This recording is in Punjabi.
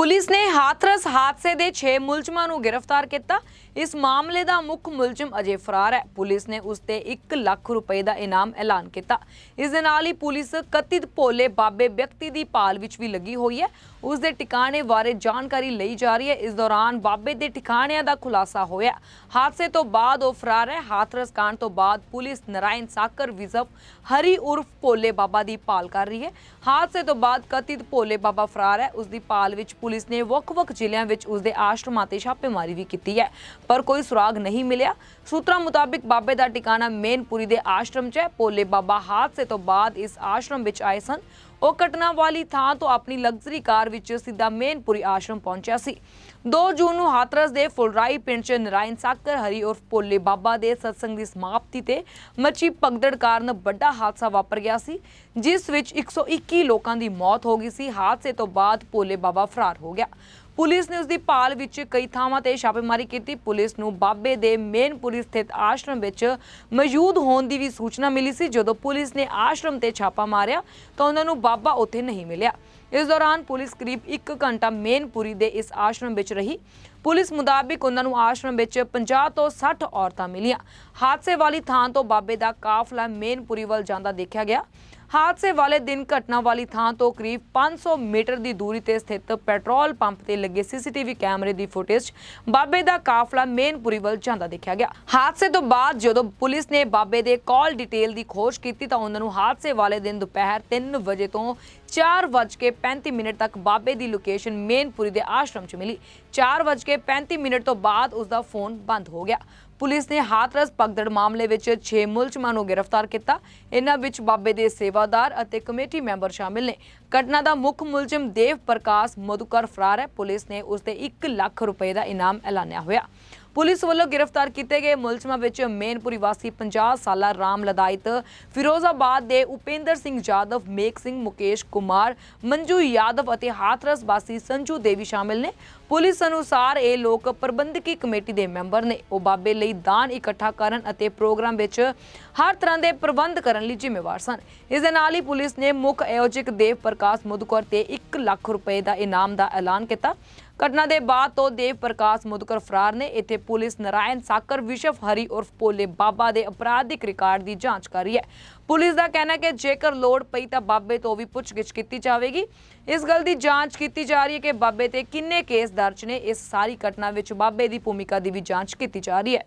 ਪੁਲਿਸ ਨੇ ਹਾਥਰਸ ਹਾਦਸੇ ਦੇ 6 ਮੁਲਜ਼ਮਾਂ ਨੂੰ ਗ੍ਰਿਫਤਾਰ ਕੀਤਾ। ਇਸ ਮਾਮਲੇ ਦਾ ਮੁੱਖ ਮੁਲਜ਼ਮ ਅਜੇ ਫਰਾਰ ਹੈ। ਪੁਲਿਸ ਨੇ ਉਸ ਤੇ 1 ਲੱਖ ਰੁਪਏ ਦਾ ਇਨਾਮ ਐਲਾਨ ਕੀਤਾ। ਇਸ ਦੇ ਨਾਲ ਹੀ ਪੁਲਿਸ ਕਥਿਤ ਭੋਲੇ ਬਾਬੇ ਵਿਅਕਤੀ ਦੀ ਭਾਲ ਵਿੱਚ ਵੀ ਲੱਗੀ ਹੋਈ ਹੈ। ਉਸ ਦੇ ਟਿਕਾਣੇ ਬਾਰੇ ਜਾਣਕਾਰੀ ਲਈ ਜਾ ਰਹੀ ਹੈ। ਇਸ ਦੌਰਾਨ ਬਾਬੇ ਦੇ ਟਿਕਾਣਿਆਂ ਦਾ ਖੁਲਾਸਾ ਹੋਇਆ। ਹਾਦਸੇ ਤੋਂ ਬਾਅਦ ਉਹ ਫਰਾਰ ਹੈ। ਹਾਥਰਸ ਕਾਂਡ ਤੋਂ ਬਾਅਦ ਪੁਲਿਸ ਨਰਾਇਣ ਸਾਕਰ ਵਿਜ਼ਵ ਹਰੀ ਉਰਫ ਭੋਲੇ ਬਾਬਾ ਦੀ ਭਾਲ ਕਰ ਰਹੀ ਹੈ। ਹਾਦਸੇ ਤੋਂ ਬਾਅਦ ਕਥਿਤ ਭੋਲੇ ਬਾਬਾ ਫਰਾਰ ਹੈ। ਉਸ ਦੀ ਭਾਲ ਵਿੱਚ ਪੁਲਿਸ ਨੇ ਵੱਖ-ਵੱਖ ਜ਼ਿਲ੍ਹਿਆਂ ਵਿੱਚ ਉਸ ਦੇ ਆਸ਼ਰਮਾਂ ਤੇ ਛਾਪੇਮਾਰੀ ਵੀ ਕੀਤੀ ਹੈ, ਪਰ ਕੋਈ ਸੁਰਾਗ ਨਹੀਂ ਮਿਲਿਆ। ਸੂਤਰਾਂ ਮੁਤਾਬਿਕ ਬਾਬੇ ਦਾ ਟਿਕਾਣਾ ਮੇਨਪੁਰੀ ਦੇ ਆਸ਼ਰਮ 'ਚ ਹੈ। ਭੋਲੇ ਬਾਬਾ ਹਾਦਸੇ ਤੋਂ ਬਾਅਦ ਇਸ ਆਸ਼ਰਮ ਵਿੱਚ ਆਏ ਸਨ। ਉਹ ਘਟਨਾ ਵਾਲੀ ਥਾਂ ਤੋਂ ਆਪਣੀ ਲਗਜ਼ਰੀ ਕਾਰ ਵਿੱਚ ਸਿੱਧਾ ਮੇਨਪੁਰੀ ਆਸ਼ਰਮ ਪਹੁੰਚਿਆ ਸੀ। 2 ਜੂਨ ਨੂੰ ਹਾਥਰਸ ਦੇ ਫੁਲਰਾਈ ਪਿੰਡ 'ਚ ਨਰਾਇਣ ਸਾਕਰ, ਹਰੀ ਉਰਫ ਭੋਲੇ ਬਾਬਾ ਦੇ ਸਤਸੰਗ ਦੀ ਸਮਾਪਤੀ ਤੇ ਮੱਚੀ ਭਗਦੜ ਕਾਰਨ ਵੱਡਾ ਹਾਦਸਾ ਵਾਪਰ ਗਿਆ ਸੀ, ਜਿਸ ਵਿੱਚ 121 ਲੋਕਾਂ ਦੀ ਮੌਤ ਹੋ ਗਈ ਸੀ। ਹਾਦਸੇ ਤੋਂ ਬਾਅਦ ਭੋਲੇ ਬਾਬਾ ਫਰਾਰ ਹੋ ਗਿਆ। ਪੁਲਿਸ ਨੇ ਉਸ ਦੀ ਭਾਲ ਵਿੱਚ ਕਈ ਥਾਵਾਂ ਤੇ ਛਾਪੇਮਾਰੀ ਕੀਤੀ। ਪੁਲਿਸ ਨੂੰ ਬਾਬੇ ਦੇ ਮੇਨਪੁਰੀ ਸਥਿਤ ਆਸ਼ਰਮ ਵਿੱਚ ਮੌਜੂਦ ਹੋਣ ਦੀ ਵੀ ਸੂਚਨਾ ਮਿਲੀ ਸੀ। ਜਦੋਂ ਪੁਲਿਸ ਨੇ ਆਸ਼ਰਮ ਤੇ ਛਾਪਾ ਮਾਰਿਆ, ਤਾਂ ਉਹਨਾਂ ਨੂੰ ਬਾਬਾ ਉੱਥੇ ਨਹੀਂ ਮਿਲਿਆ। ਇਸ ਦੌਰਾਨ ਪੁਲਿਸ ਕਰੀਬ 1 ਘੰਟਾ ਮੇਨਪੁਰੀ ਦੇ ਇਸ ਆਸ਼ਰਮ ਵਿੱਚ ਰਹੀ। ਪੁਲਿਸ ਮੁਤਾਬਿਕ ਉਹਨਾਂ ਨੂੰ ਆਸ਼ਰਮ ਵਿੱਚ 50 ਤੋਂ 60 ਔਰਤਾਂ ਮਿਲੀਆਂ। ਹਾਦਸੇ ਵਾਲੀ ਥਾਂ ਤੋਂ ਬਾਬੇ ਦਾ ਕਾਫਲਾ ਮੇਨਪੁਰੀ ਵੱਲ ਜਾਂਦਾ ਦੇਖਿਆ ਗਿਆ। ਹਾਦਸੇ ਵਾਲੇ ਦਿਨ ਘਟਨਾ ਵਾਲੀ ਥਾਂ ਤੋਂ ਕਰੀਬ 500 ਮੀਟਰ ਦੀ ਦੂਰੀ ਤੇ ਸਥਿਤ ਪੈਟਰੋਲ ਪੰਪ ਤੇ ਲੱਗੇ ਸੀਸੀਟੀਵੀ ਕੈਮਰੇ ਦੀ ਫੁਟੇਜ ਬਾਬੇ ਦਾ ਕਾਫਲਾ ਮੇਨਪੁਰੀ ਵੱਲ ਜਾਂਦਾ ਦੇਖਿਆ ਗਿਆ। ਹਾਦਸੇ ਤੋਂ ਬਾਅਦ ਜਦੋਂ ਪੁਲਿਸ ਨੇ ਬਾਬੇ ਦੇ ਕਾਲ ਡਿਟੇਲ ਦੀ ਖੋਜ ਕੀਤੀ ਤਾਂ ਉਹਨਾਂ ਨੂੰ ਹਾਦਸੇ ਵਾਲੇ ਦਿਨ ਦੁਪਹਿਰ 3 ਵਜੇ ਤੋਂ 4:35 ਮਿੰਟ ਤੱਕ ਬਾਬੇ ਦੀ ਲੋਕੇਸ਼ਨ ਮੇਨਪੁਰੀ ਦੇ ਆਸ਼ਰਮ 'ਚ ਮਿਲੀ। 4:35 ਮਿੰਟ ਤੋਂ ਬਾਅਦ ਉਸ ਦਾ ਫੋਨ ਬੰਦ ਹੋ ਗਿਆ। ਪੁਲਿਸ ਨੇ ਹਾਥਰਸ ਪਗਦੜ ਮਾਮਲੇ ਵਿੱਚ 6 ਮੁਲਜ਼ਮਾਂ ਨੂੰ ਗ੍ਰਿਫਤਾਰ ਕੀਤਾ। ਇਹਨਾਂ ਵਿੱਚ ਬਾਬੇ ਦੇ ਸੇਵਾਦਾਰ ਅਤੇ ਕਮੇਟੀ ਮੈਂਬਰ ਸ਼ਾਮਿਲ ਨੇ। ਘਟਨਾ ਦਾ ਮੁੱਖ ਮੁਲਜ਼ਮ ਦੇਵ ਪ੍ਰਕਾਸ਼ ਮਧੁਕਰ ਫਰਾਰ ਹੈ। ਪੁਲਿਸ ਨੇ ਉਸ ਤੇ 1 ਲੱਖ ਰੁਪਏ ਦਾ ਇਨਾਮ ਐਲਾਨਿਆ ਹੋਇਆ। ਪੁਲਿਸ ਵੱਲੋਂ ਗ੍ਰਿਫਤਾਰ ਕੀਤੇ ਗਏ ਮੁਲਜ਼ਮਾਂ ਵਿੱਚ ਮੇਨਪੁਰੀ ਵਾਸੀ 50 ਸਾਲਾ ਰਾਮ ਲਦਾਇਤ, ਫਿਰੋਜ਼ਾਬਾਦ ਦੇ ਉਪੇਂਦਰ ਸਿੰਘ ਯਾਦਵ ਮੇਕ ਸਿੰਘ ਮੁਕੇਸ਼ ਕੁਮਾਰ, ਮੰਜੂ ਯਾਦਵ ਅਤੇ ਹਾਥਰਸ ਵਾਸੀ ਸੰਜੂ ਦੇਵੀ ਸ਼ਾਮਿਲ ਨੇ। ਪੁਲਿਸ ਅਨੁਸਾਰ ਇਹ ਲੋਕ ਪ੍ਰਬੰਧਕੀ ਕਮੇਟੀ ਦੇ ਮੈਂਬਰ ਨੇ। ਉਹ ਬਾਬੇ ਲਈ ਦਾਨ ਇਕੱਠਾ ਕਰਨ ਅਤੇ ਪ੍ਰੋਗਰਾਮ ਵਿੱਚ ਹਰ ਤਰ੍ਹਾਂ ਦੇ ਪ੍ਰਬੰਧ ਕਰਨ ਲਈ ਜ਼ਿੰਮੇਵਾਰ ਸਨ। ਇਸ ਦੇ ਨਾਲ ਹੀ ਪੁਲਿਸ ਨੇ ਮੁੱਖ ਆਯੋਜਕ ਦੇਵ ਪ੍ਰਕਾਸ਼ ਮੁਦਕਰ ਤੇ 1 ਲੱਖ ਰੁਪਏ ਦਾ ਇਨਾਮ ਦਾ ਐਲਾਨ ਕੀਤਾ। ਘਟਨਾ ਦੇ ਬਾਅਦ ਤੋਂ ਦੇਵ ਪ੍ਰਕਾਸ਼ ਮੁਦਕਰ ਫਰਾਰ ਨੇ। ਇੱਥੇ ਪੁਲਿਸ ਨਰਾਇਣ ਸਾਕਰ, ਵਿਸ਼ਵ ਹਰੀ ਉਰਫ ਭੋਲੇ ਬਾਬਾ ਦੇ ਅਪਰਾਧਿਕ ਰਿਕਾਰਡ ਦੀ ਜਾਂਚ ਕਰ ਰਹੀ ਹੈ। ਪੁਲਿਸ ਦਾ ਕਹਿਣਾ ਹੈ ਕਿ ਜੇਕਰ ਲੋੜ ਪਈ ਤਾਂ ਬਾਬੇ ਤੋਂ ਵੀ ਪੁੱਛਗਿੱਛ ਕੀਤੀ ਜਾਵੇਗੀ। ਇਸ ਗੱਲ ਦੀ ਜਾਂਚ ਕੀਤੀ ਜਾ ਰਹੀ ਹੈ ਕਿ ਬਾਬੇ ਤੇ ਕਿੰਨੇ ਕੇਸ ਦਰਜ ਨੇ। ਇਸ ਸਾਰੀ ਘਟਨਾ ਵਿੱਚ ਬਾਬੇ ਦੀ ਭੂਮਿਕਾ ਦੀ ਵੀ ਜਾਂਚ ਕੀਤੀ ਜਾ ਰਹੀ ਹੈ।